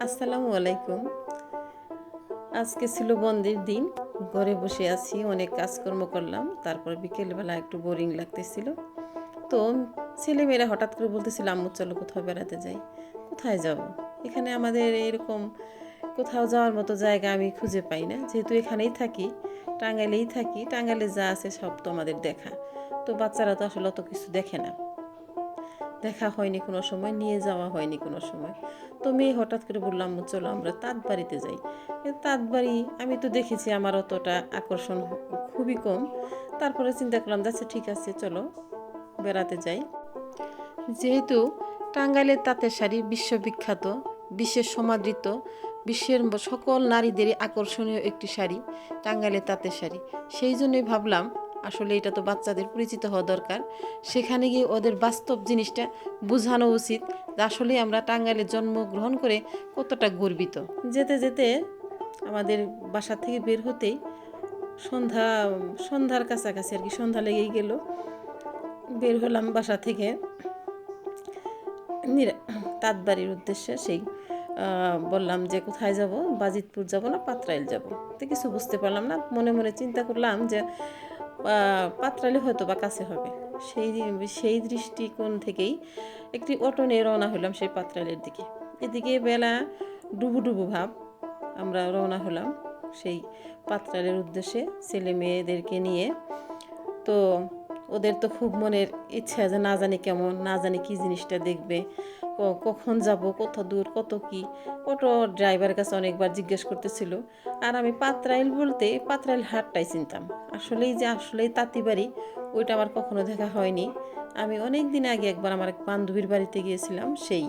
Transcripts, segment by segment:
আসসালামু আলাইকুম। আজকে ছিল বন্ধের দিন। ঘরে বসে আছি, অনেক কাজকর্ম করলাম। তারপর বিকেলবেলা একটু বোরিং লাগতেছিল। তো ছেলেমেয়েরা হঠাৎ করে বলতেছিল, আম্মু, চলো কোথাও বেড়াতে যাই। কোথায় যাব? এখানে আমাদের এরকম কোথাও যাওয়ার মতো জায়গা আমি খুঁজে পাই না। যেহেতু এখানেই থাকি, টাঙ্গাইলেই থাকি, টাঙ্গাইলে যা আছে সব তো আমাদের দেখা। তো বাচ্চারা তো আসলে অত কিছু দেখে না। দেখা হয়নি কোনো সময়, নিয়ে যাওয়া হয়নি কোনো সময়। তো মেয়ে হঠাৎ করে বললাম চলো আমরা তাঁত বাড়িতে যাই। তাঁত বাড়ি, আমি তো দেখেছি আমার অতটা আকর্ষণ খুবই কম। তারপরে চিন্তা করলাম যাচ্ছে ঠিক আছে, চলো, বেড়াতে যাই। যেহেতু টাঙ্গাইলের তাঁতের শাড়ি বিশ্ববিখ্যাত, বিশ্বের সমাদৃত, বিশ্বের সকল নারীদেরই আকর্ষণীয় একটি শাড়ি টাঙ্গাইলের তাঁতের শাড়ি। সেই জন্যই ভাবলাম আসলে এটা তো বাচ্চাদের পরিচিত হওয়া দরকার। সেখানে গিয়ে ওদের বাস্তব জিনিসটা বোঝানো উচিত আসলে আমরা টাঙ্গাইলে জন্মগ্রহণ করে কতটা গর্বিত। যেতে যেতে আমাদের বাসা থেকে বের হতেই সন্ধ্যা, সন্ধ্যার কাছাকাছি আর কি, সন্ধ্যা লেগেই গেল। বের হলাম বাসা থেকে নিরা- তাঁতবাড়ির উদ্দেশ্যে সেই বললাম যে কোথায় যাব? বাজিতপুর যাব না পাত্রাইল যাব? তো কিছু বুঝতে পারলাম না। মনে মনে চিন্তা করলাম যে আহ, পাত্রাইলে হয়তো বা কাছে হবে। সেই সেই দৃষ্টিকোণ থেকেই একটি অটো নিয়ে রওনা হলাম সেই পাত্রালের দিকে। এদিকে বেলা ডুবু ডুবু ভাব আমরা রওনা হলাম সেই পাত্রালের উদ্দেশ্যে ছেলে মেয়েদেরকে নিয়ে। তো ওদের তো খুব মনের ইচ্ছা যে না জানি কেমন, না জানি কি জিনিসটা দেখবে কখন যাব, কত দূর, কত কি। অটো ড্রাইভারের কাছে অনেকবার জিজ্ঞেস করতেছিল। আর আমি পাত্রাইল বলতে পাত্রাইল হাটটাই চিনতাম। আসলেই যে আসলেই তাঁতিবাড়ি ওইটা আমার কখনো দেখা হয়নি। আমি অনেক দিন আগে একবার আমার এক বান্ধবীর বাড়িতে গিয়েছিলাম, সেই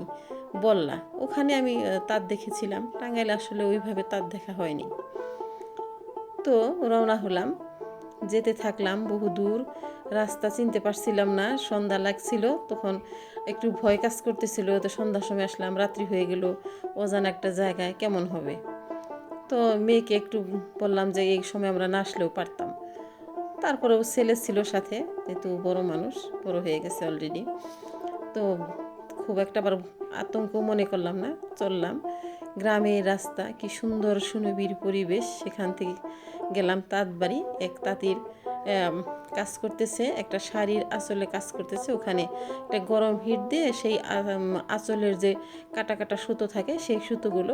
বললা। ওখানে আমি তাঁত দেখেছিলাম। টাঙ্গাইলে আসলে ওইভাবে তাঁত দেখা হয়নি। তো রওনা হলাম। যেতে থাকলাম বহু দূর। রাস্তা চিনতে পারছিলাম না, সন্ধ্যা লাগছিল, তখন একটু ভয় কাজ করতেছিল, তো সন্ধ্যার সময় আসলাম, রাত্রি হয়ে গেল, অজানা একটা জায়গায়, কেমন হবে? তো মেয়েকে একটু বললাম যে এই সময় আমরা না আসলেও পারতাম। তারপরেও ছেলে ছিল সাথে, যেহেতু বড় মানুষ, বড় হয়ে গেছে অলরেডি তো খুব একটা আবার আতঙ্ক মনে করলাম না, চললাম। গ্রামের রাস্তা, কি সুন্দর সুনিবিড় পরিবেশ। সেখান থেকে গেলাম তাঁত বাড়ি এক তাঁতির কাজ করতেছে, একটা শাড়ির আঁচলে কাজ করতেছে। ওখানে একটা গরম হিট দিয়ে সেই আঁচলের যে কাটা কাটা সুতো থাকে, সেই সুতোগুলো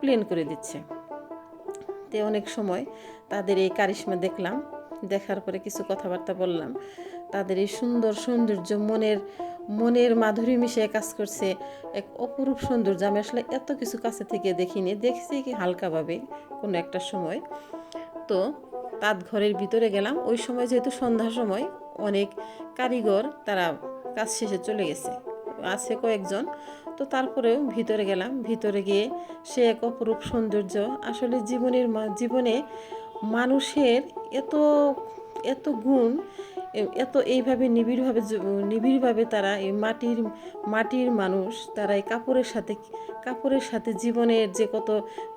প্লেন করে দিচ্ছে। তে অনেক সময় তাদের এই কারিশ্মা দেখলাম। দেখার পরে কিছু কথাবার্তা বললাম। তাদের এই সুন্দর সৌন্দর্য, মনের মনের মাধুরী মিশিয়ে কাজ করছে এক অপরূপ সৌন্দর্য। আমি আসলে এত কিছু কাছে থেকে দেখিনি। দেখছি কি হালকাভাবে কোনো একটা সময়। তো তাঁত ঘরের ভিতরে গেলাম। ওই সময় যেহেতু সন্ধ্যার সময় অনেক কারিগর তারা কাজ শেষে চলে গেছে। আছে কয়েকজন। তো তারপরেও ভিতরে গেলাম। ভিতরে গিয়ে সে এক অপরূপ সৌন্দর্য। আসলে জীবনের জীবনে মানুষের এত এত গুণ এত এইভাবে নিবিড়ভাবে নিবিড়ভাবে তারা এই মাটির মাটির মানুষ, তারা এই কাপড়ের সাথে কাপড়ের সাথে জীবনের যে কত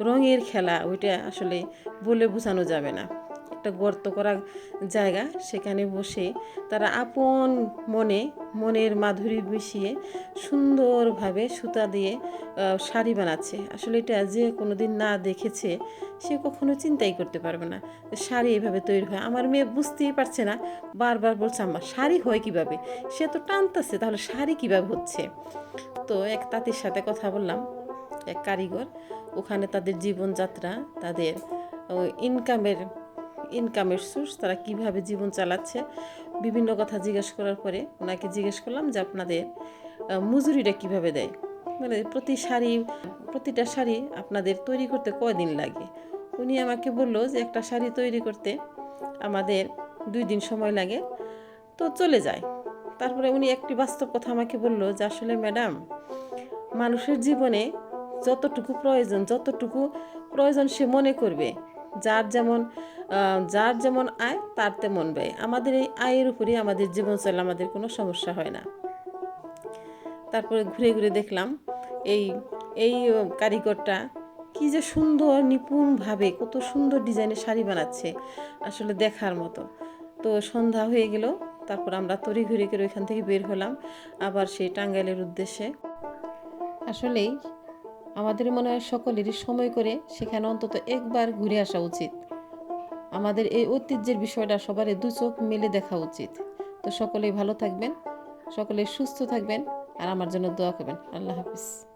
রঙের খেলা, ওইটা আসলে বলে বোঝানো যাবে না। একটা গর্ত করা জায়গা, সেখানে বসে তারা আপন মনে, মনের মাধুরী মিশিয়ে সুন্দরভাবে সুতা দিয়ে শাড়ি বানাচ্ছে। আসলে এটা যে কোনো দিন না দেখেছে, সে কখনো চিন্তাই করতে পারবে না। শাড়ি এভাবে তৈরি হয়। আমার মেয়ে বুঝতেই পারছে না, বারবার বলছে আমার শাড়ি হয় কীভাবে? সে তো টানতেছে, তাহলে শাড়ি কীভাবে হচ্ছে? তো এক তাঁতির সাথে কথা বললাম, এক কারিগর। ওখানে তাদের জীবনযাত্রা, তাদের ইনকামের ইনকামের সোর্স তারা কীভাবে জীবন চালাচ্ছে? বিভিন্ন কথা জিজ্ঞেস করার পরে ওনাকে জিজ্ঞেস করলাম যে আপনাদের মজুরিটা কীভাবে দেয়? মানে প্রতি শাড়ি, প্রতিটা শাড়ি আপনাদের তৈরি করতে কয়দিন লাগে? উনি আমাকে বলল যে, একটা শাড়ি তৈরি করতে আমাদের দুই দিন সময় লাগে। তো চলে যায়। তারপরে উনি একটি বাস্তব কথা আমাকে বলল যে, আসলে ম্যাডাম, মানুষের জীবনে যতটুকু প্রয়োজন যতটুকু প্রয়োজন সে মনে করবে। যার যেমন যার যেমন আয়, তার তেমন ব্যয়। আমাদের এই আয়ের উপরেই আমাদের জীবন চলে, আমাদের কোনো সমস্যা হয় না। তারপরে ঘুরে ঘুরে দেখলাম, এই এই কারিগরটা কি যে সুন্দর, নিপুণভাবে কত সুন্দর ডিজাইনের শাড়ি বানাচ্ছে, আসলে দেখার মতো। তো সন্ধ্যা হয়ে গেল, তারপর আমরা তরি ঘুরে করে ওইখান থেকে বের হলাম, আবার সেই টাঙ্গাইলের উদ্দেশ্যে। আসলেই আমাদের মনে হয় সকলেরই সময় করে সেখানে অন্তত একবার ঘুরে আসা উচিত। আমাদের এই ঐতিহ্যের বিষয়টা সবার দু চোখ মেলে দেখা উচিত। তো সকলেই ভালো থাকবেন, সকলেই সুস্থ থাকবেন, আর আমার জন্য দোয়া করবেন। আল্লাহ হাফিজ।